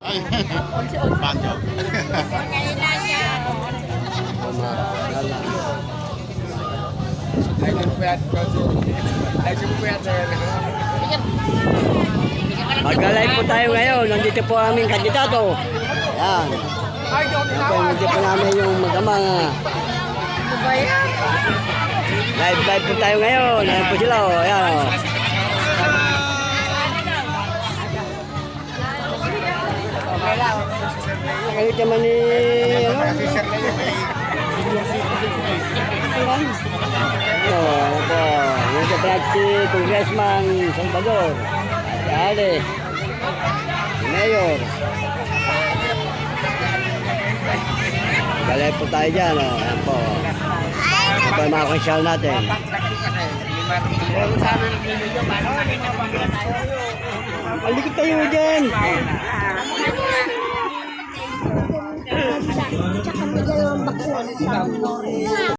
Ay, banjo. Ay, nagpuyat ko. Ay, nagpuyat na yan. Mag-live po tayo ngayon. Nandito po aming kandidato. Yan. Yan nandito po namin yung mag-amang. Live, live po tayo ngayon. Ayan po sila. Oh. Ayan. Kayo naman ni... Ano? Yun, may Oh, ano po. Yung sa brad si Congressman Salvador. Si Ale. Si Mayor. Galay po tayo dyan, oh. Ayan po. Ito yung mga konsyal natin. Alikit tayo dyan! 上面